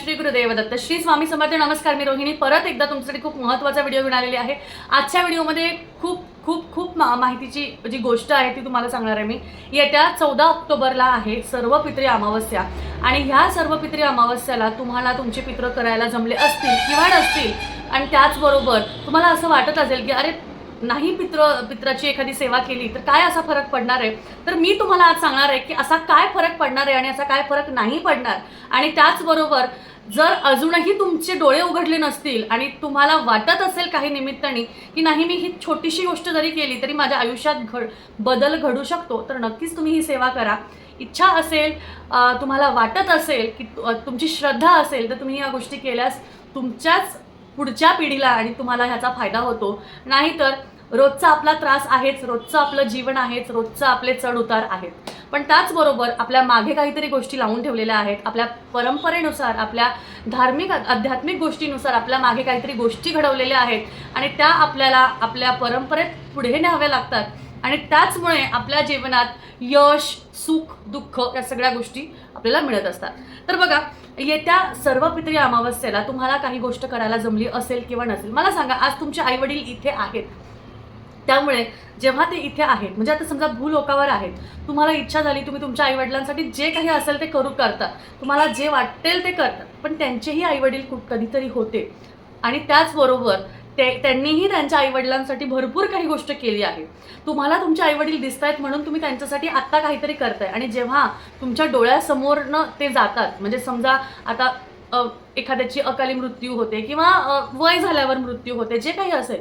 श्री गुरुदेव दत्त श्री स्वामी समर्थ नमस्कार मी रोहिणी. परत एकदा तुमच्यासाठी खूप महत्त्वाचा व्हिडिओ घेऊन आलेली आहे. आजच्या व्हिडिओमध्ये खूप खूप खूप मा माहितीची जी गोष्ट आहे ती तुम्हाला सांगणार आहे मी. येत्या चौदा ऑक्टोबरला आहे सर्व पित्री अमावस्या. आणि ह्या सर्व पित्री अमावस्याला तुम्हाला तुमचे पित्र करायला जमले असतील किंवा नसतील आणि त्याचबरोबर तुम्हाला असं वाटत असेल की अरे नाही पित्र पित्राची एखादी सेवा केली तर काय असा फरक पडणार आहे? तर मी तुम्हाला आज सांगणार आहे की असा काय फरक पडणार आहे आणि असा काय फरक नाही पडणार. आणि त्याचबरोबर जर अजूनही तुमचे डोळे उघडले नसतील आणि तुम्हाला वाटत असेल काही निमित्ताने की नाही मी ही छोटीशी गोष्ट जरी केली तरी माझ्या आयुष्यात घड बदल घडू शकतो तर नक्कीच तुम्ही ही सेवा करा. इच्छा असेल तुम्हाला वाटत असेल की तुमची श्रद्धा असेल तर तुम्ही या गोष्टी केल्यास तुमच्याच पुढच्या पिढीला आणि तुम्हाला ह्याचा फायदा होतो. नाहीतर रोजचा आपला त्रास आहेच रोजचं आपलं जीवन आहेच रोजचं आपले चढ उतार आहेत. पण त्याचबरोबर आपल्या मागे काहीतरी गोष्टी लावून ठेवलेल्या आहेत. आपल्या परंपरेनुसार आपल्या धार्मिक आध्यात्मिक गोष्टीनुसार आपल्या मागे काहीतरी गोष्टी घडवलेल्या आहेत आणि त्या आपल्याला आपल्या परंपरेत पुढे न्याव्या लागतात. आणि त्याचमुळे आपल्या जीवनात यश सुख दुःख या सगळ्या गोष्टी आपल्याला मिळत असतात. तर बघा येत्या सर्व पित्री अमावस्येला तुम्हाला काही गोष्ट करायला जमली असेल किंवा नसेल मला सांगा आज तुमचे आई वडील इथे आहेत. त्यामुळे जेव्हा ते इथे आहेत म्हणजे आता समजा भूलोकावर आहेत तुम्हाला इच्छा झाली तुम्ही तुमच्या आईवडिलांसाठी जे काही असेल ते करू करतात तुम्हाला जे वाटेल ते करतात पण त्यांचेही आईवडील खूप कधीतरी होते. आणि त्याचबरोबर ते त्यांनीही त्यांच्या आईवडिलांसाठी भरपूर काही गोष्ट केली आहे. तुम्हाला तुमचे आईवडील दिसत आहेत म्हणून तुम्ही त्यांच्यासाठी आत्ता काहीतरी करताय. आणि जेव्हा तुमच्या डोळ्यासमोरनं ते जातात म्हणजे समजा आता एखाद्याची अकाली मृत्यू होते किंवा वय झाल्यावर मृत्यू होते जे काही असेल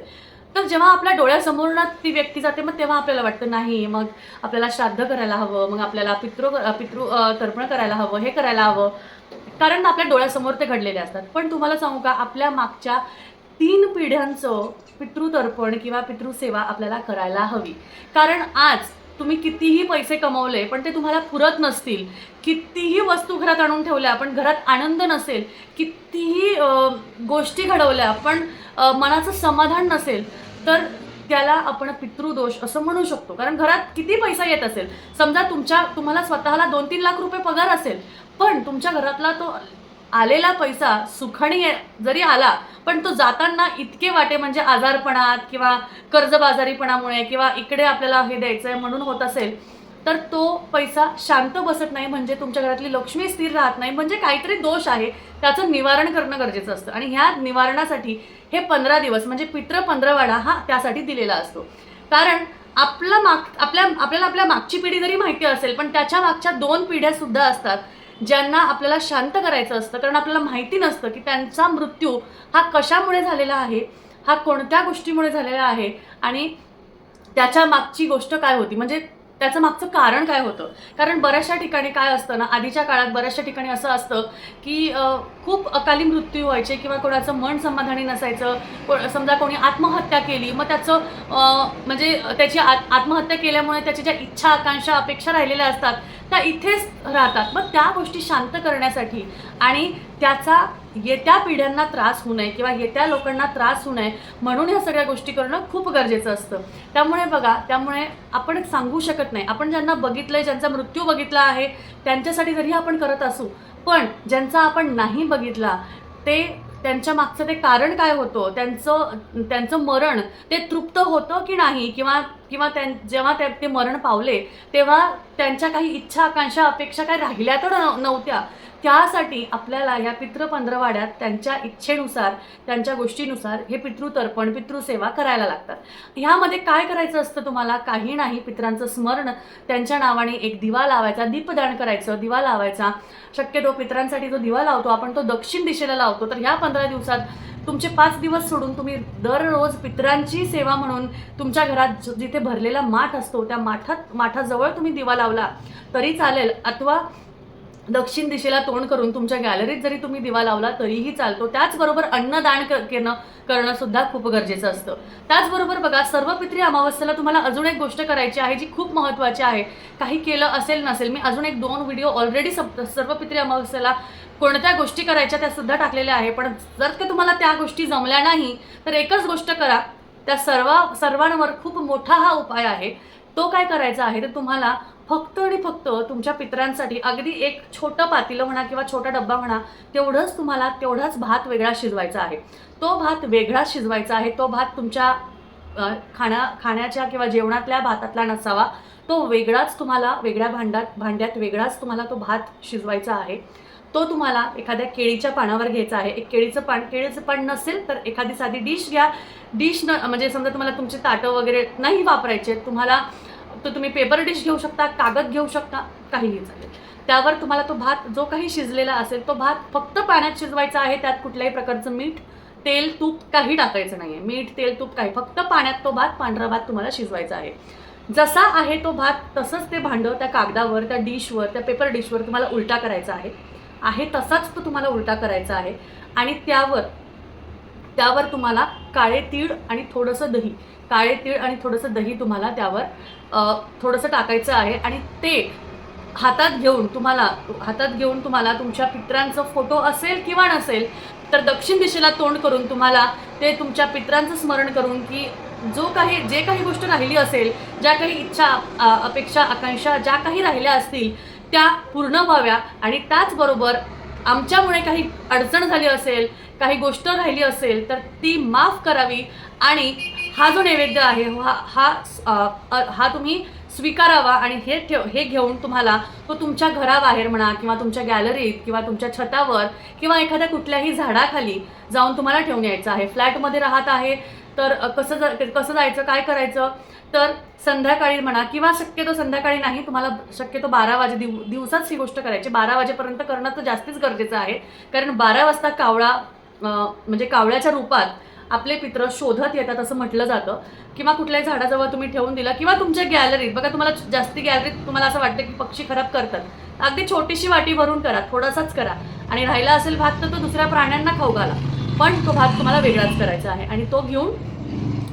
तर जेव्हा आपल्या डोळ्यासमोरनं ती व्यक्ती जाते मग तेव्हा आपल्याला वाटतं नाही मग आपल्याला श्राद्ध करायला हवं मग आपल्याला पितृ पितृ तर्पण करायला हवं हे करायला हवं. कारण आपल्या डोळ्यासमोर ते घडलेले असतात. पण तुम्हाला सांगू का आपल्या मागच्या तीन पिढ्यांचं पितृतर्पण किंवा पितृसेवा आपल्याला करायला हवी. कारण आज तुम्ही कितीही पैसे कमवले पण ते तुम्हाला पुरत नसतील. कितीही वस्तू घरात आणून ठेवल्या पण घरात आनंद नसेल. कितीही गोष्टी घडवल्या पण मनाचं समाधान नसेल तर त्याला आपण पितृदोष असं म्हणू शकतो. कारण घरात किती पैसा येत असेल? समजा तुमच्या तुम्हाला स्वतःला दोन तीन लाख रुपये पगार असेल पण तुमच्या घरातला तो आलेला पैसा सुखाने जरी आला पण तो जाताना इतके वाटे म्हणजे आजारपणात किंवा कर्जबाजारीपणामुळे किंवा इकडे आपल्याला हे द्यायचं आहे म्हणून होत असेल तर तो पैसा शांत बसत नाही म्हणजे तुमच्या घरातली लक्ष्मी स्थिर राहत नाही म्हणजे काहीतरी दोष आहे. त्याचं निवारण करणं गरजेचं असतं. आणि ह्या निवारणासाठी हे पंधरा दिवस म्हणजे पित्र पंधरवाडा हा त्यासाठी दिलेला असतो. कारण आपला माग आपल्या आपल्याला आपल्या मागची पिढी जरी माहिती असेल पण त्याच्या मागच्या दोन पिढ्या सुद्धा असतात. ज्यांना आपल्याला शांत करायचं असतं कारण आपल्याला माहिती नसतं की त्यांचा मृत्यू हा कशामुळे झालेला आहे हा कोणत्या गोष्टीमुळे झालेला आहे आणि त्याच्या मागची गोष्ट काय होती? म्हणजे त्याचं मागचं कारण काय होतं? कारण बऱ्याचशा ठिकाणी काय असतं ना आधीच्या काळात बऱ्याचशा ठिकाणी असं असतं की खूप अकाली मृत्यू व्हायचे किंवा कोणाचं मन समाधानी नसायचं को समजा कोणी आत्महत्या केली मग त्याचं म्हणजे त्याची आत आत्महत्या केल्यामुळे त्याच्या ज्या इच्छा आकांक्षा अपेक्षा राहिलेल्या असतात त्या इथेच राहतात. मग त्या गोष्टी शांत करण्यासाठी आणि त्याचा येत्या पिढ्यांना त्रास होऊ नये किंवा येत्या लोकांना त्रास होऊ नये म्हणून ह्या सगळ्या गोष्टी करणं खूप गरजेचं असतं. त्यामुळे बघा त्यामुळे आपण सांगू शकत नाही. आपण ज्यांना बघितलंय ज्यांचा मृत्यू बघितला आहे त्यांच्यासाठी जरी आपण करत असू पण ज्यांचा आपण नाही बघितला ते त्यांच्या मागचं ते कारण काय होतं? त्यांचं त्यांचं मरण ते तृप्त होतं की नाही? किंवा किंवा त्यां जेव्हा ते ते मरण पावले तेव्हा त्यांच्या काही इच्छा आकांक्षा अपेक्षा काही राहिल्या तर नव्हत्या. त्यासाठी आपल्याला या पितृ पंधरवाड्यात त्यांच्या इच्छेनुसार त्यांच्या गोष्टीनुसार हे पितृतर्पण पितृसेवा करायला लागतात. ह्यामध्ये काय करायचं असतं तुम्हाला? काही नाही. पितरांचं स्मरण त्यांच्या नावाने एक दिवा लावायचा दीपदान करायचं दिवा लावायचा. शक्यतो पित्रांसाठी जो दिवा लावतो आपण तो दक्षिण दिशेला लावतो. तर ह्या पंधरा दिवसात तुमचे पाच दिवस सोडून तुम्ही दररोज पितरांची सेवा म्हणून तुमच्या घरात जिथे भरलेला माठ असतो त्या माठात माठाजवळ तुम्ही दिवा लावला तरी चालेल. अथवा दक्षिण दिशेला तोंड करून तुमच्या गॅलरीत जरी तुम्ही दिवा लावला तरीही चालतो. त्याचबरोबर अन्नदान करणं करणं सुद्धा खूप गरजेचं असतं. त्याचबरोबर बघा सर्व पित्री अमावस्येला तुम्हाला अजून एक गोष्ट करायची आहे जी खूप महत्त्वाची आहे. काही केलं असेल नसेल मी अजून एक दोन व्हिडिओ ऑलरेडी सर्व पित्री अमावस्येला कोणत्या गोष्टी करायच्या त्या सुद्धा टाकलेल्या आहे. पण जर का तुम्हाला त्या गोष्टी जमल्या नाही तर एकच गोष्ट करा. त्या सर्व सर्वांवर खूप मोठा हा उपाय आहे. तो काय करायचा आहे तर तुम्हाला फक्त आणि फक्त तुमच्या पितरांसाठी अगदी एक छोटं पातीलं म्हणा किंवा छोटा डब्बा म्हणा तेवढंच तुम्हाला तेवढाच भात वेगळा शिजवायचा आहे. तो भात वेगळा शिजवायचा आहे तो भात तुमच्या खाण्या खाण्याच्या किंवा जेवणातल्या भातातला नसावा तो वेगळाच तुम्हाला वेगळ्या भांड्यात भांड्यात वेगळाच तुम्हाला तो भात शिजवायचा आहे. तो तुम्हाला एखाद्या केळीच्या पानावर घ्यायचा आहे. एक केळीचं पान केळीचं पान नसेल तर एखादी साधी डिश घ्या. डिश न म्हणजे समजा तुम्हाला तुमचे ताटं वगैरे नाही वापरायचे तुम्हाला तो तुम्ही पेपर डिश घेऊ शकता कागद घेऊ शकता काहीही चालेल. त्यावर तुम्हाला तो भात जो काही शिजलेला असेल तो भात फक्त पाण्यात शिजवायचा आहे त्यात कुठल्याही प्रकारचं मीठ तेल तूप काही टाकायचं नाही आहे मीठ तेल तूप काही फक्त पाण्यात तो भात पांढरा भात तुम्हाला शिजवायचा आहे. जसा आहे तो भात तसंच ते भांडं त्या कागदावर त्या डिशवर त्या पेपर डिशवर तुम्हाला उलटा करायचा आहे. आहे तसाच तो तुम्हाला उलटा करायचा आहे. आणि त्यावर त्यावर तुम्हाला काळे तीळ आणि थोडंसं दही काळे तीळ आणि थोडंसं दही तुम्हाला त्यावर थोडंसं टाकायचं आहे. आणि ते हातात घेऊन तुम्हाला हातात घेऊन तुम्हाला तुमच्या पित्रांचा फोटो असेल किंवा नसेल तर दक्षिण दिशेला तोंड करून तुम्हाला ते तुमच्या पित्रांचं स्मरण करून की जो काही जे काही गोष्ट राहिली असेल ज्या काही इच्छा अपेक्षा आकांक्षा ज्या काही राहिल्या असतील त्या पूर्ण व्हाव्या आणि त्याचबरोबर आमच्यामुळे काही अडचण झाली असेल काही गोष्ट राहिली असेल तर ती माफ करावी आणि हा जो नैवेद्य आहे हा हा हा तुम्ही स्वीकारावा आणि हे ठेव हे घेऊन तुम्हाला तो तुमच्या घराबाहेर म्हणा किंवा तुमच्या गॅलरीत किंवा तुमच्या छतावर किंवा एखाद्या कुठल्याही झाडाखाली जाऊन तुम्हाला ठेवून यायचं आहे. फ्लॅटमध्ये राहत आहे तर कसं जा कसं जायचं काय करायचं तर संध्याकाळी म्हणा किंवा शक्यतो संध्याकाळी नाही तुम्हाला शक्यतो बारा वाजे दिव दिवसाच ही गोष्ट करायची. बारा वाजेपर्यंत करणं तर जास्तीच गरजेचं आहे. कारण बारा वाजता कावळा म्हणजे कावळ्याच्या रूपात आपले पित्र शोधत येतात असं म्हटलं जातं. किंवा कुठल्याही झाडाजवळ तुम्ही ठेवून दिला किंवा तुमच्या गॅलरीत बघा तुम्हाला जास्ती गॅलरीत तुम्हाला असं वाटतं की पक्षी खराब करतात. अगदी छोटीशी वाटी भरून करा थोडासाच करा. आणि राहिला असेल भात तर तो दुसऱ्या प्राण्यांना खाऊ घाला. पण तो भात तुम्हाला वेगळाच करायचा आहे. आणि तो घेऊन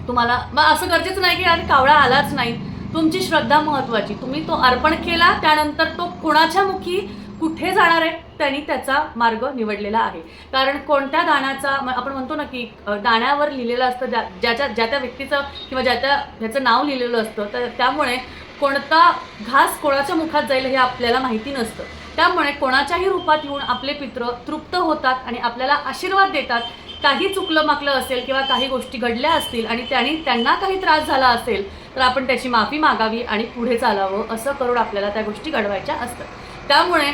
तुम्हाला मग असं गरजेचं नाही की अरे कावळा आलाच नाही. तुमची श्रद्धा महत्त्वाची तुम्ही तो अर्पण केला त्यानंतर तो कोणाच्या मुखी कुठे जाणार आहे त्यांनी त्याचा मार्ग निवडलेला आहे. कारण कोणत्या दाण्याचा म- आपण म्हणतो ना की दाण्यावर लिहिलेलं असतं ज्या ज्याच्या ज्या त्या व्यक्तीचं किंवा ज्या त्या ह्याचं नाव लिहिलेलं असतं तर त्यामुळे कोणता घास कोणाच्या मुखात जाईल हे आपल्याला माहिती नसतं. त्यामुळे कोणाच्याही रूपात येऊन आपले पित्र तृप्त होतात आणि आपल्याला आशीर्वाद देतात काही चुकलं माकलं असेल किंवा काही गोष्टी घडल्या असतील आणि त्यांनी त्यांना काही त्रास झाला असेल तर आपण त्याची माफी मागावी आणि पुढे चालावं असं करून आपल्याला त्या गोष्टी घडवायच्या असतात. त्यामुळे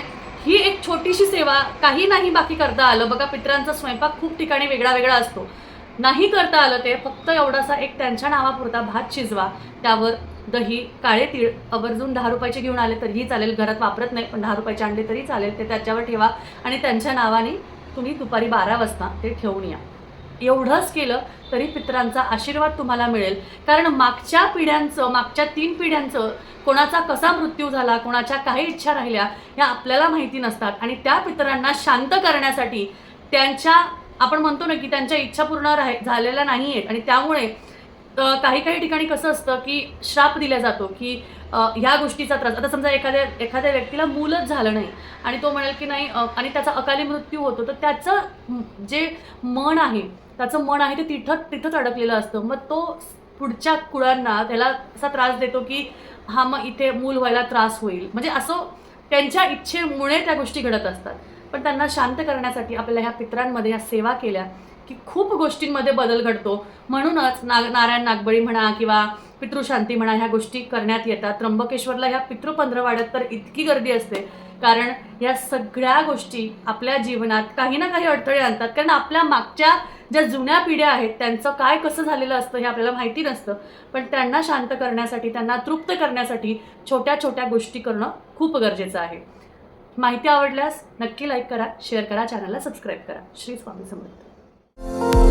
ही एक छोटीशी सेवा काही नाही बाकी करता आलं. बघा पित्रांचा स्वयंपाक खूप ठिकाणी वेगळा वेगळा असतो. नाही करता आलं ते फक्त एवढासा एक त्यांच्या नावापुरता भात शिजवा त्यावर दही काळे तीळ आवर्जून दहा रुपयाचे घेऊन आले तरीही चालेल. घरात वापरत नाही पण दहा रुपयाचे आणले तरी चालेल. ते त्याच्यावर ठेवा आणि त्यांच्या नावाने तुम्ही दुपारी बारा वाजता ते ठेवून या. एवढंच केलं तरी पितरांचा आशीर्वाद तुम्हाला मिळेल. कारण मागच्या पिढ्यांचं मागच्या तीन पिढ्यांचं कोणाचा कसा मृत्यू झाला कोणाच्या काही इच्छा राहिल्या ह्या आपल्याला माहिती नसतात. आणि त्या पितरांना शांत करण्यासाठी त्यांच्या आपण म्हणतो ना की त्यांच्या इच्छा पूर्ण राह झालेल्या नाही आहेत आणि त्यामुळे तर काही काही ठिकाणी कसं असतं की श्राप दिला जातो की ह्या गोष्टीचा त्रास. आता समजा एखाद्या एखाद्या व्यक्तीला मूलच झालं नाही आणि तो म्हणेल की नाही आणि त्याचा अकाली मृत्यू होतो तर त्याचं जे मन आहे त्याचं मन आहे ते तिथं तिथंच अडकलेलं असतं. मग तो पुढच्या कुळांना त्याला असा त्रास देतो की हा मग इथे मूल व्हायला त्रास होईल. म्हणजे असं त्यांच्या इच्छेमुळे त्या गोष्टी घडत असतात. पण त्यांना शांत करण्यासाठी आपल्याला ह्या पित्रांमध्ये ह्या सेवा केल्या की खूप गोष्टींमध्ये बदल घडतो. म्हणूनच नाग नारायण नागबळी म्हणा किंवा पितृशांती म्हणा ह्या गोष्टी करण्यात येतात. त्र्यंबकेश्वरला ह्या पितृपंधरवाड्यात तर इतकी गर्दी असते. कारण या सगळ्या गोष्टी आपल्या जीवनात काही ना काही अडथळे आणतात. कारण आपल्या मागच्या ज्या जुन्या पिढ्या आहेत त्यांचं काय कसं झालेलं असतं हे आपल्याला माहिती नसतं. पण त्यांना शांत करण्यासाठी त्यांना तृप्त करण्यासाठी छोट्या छोट्या गोष्टी करणं खूप गरजेचं आहे. माहिती आवडल्यास नक्की लाईक करा शेअर करा चॅनलला सबस्क्राईब करा. श्री स्वामी समर्थ. Thank you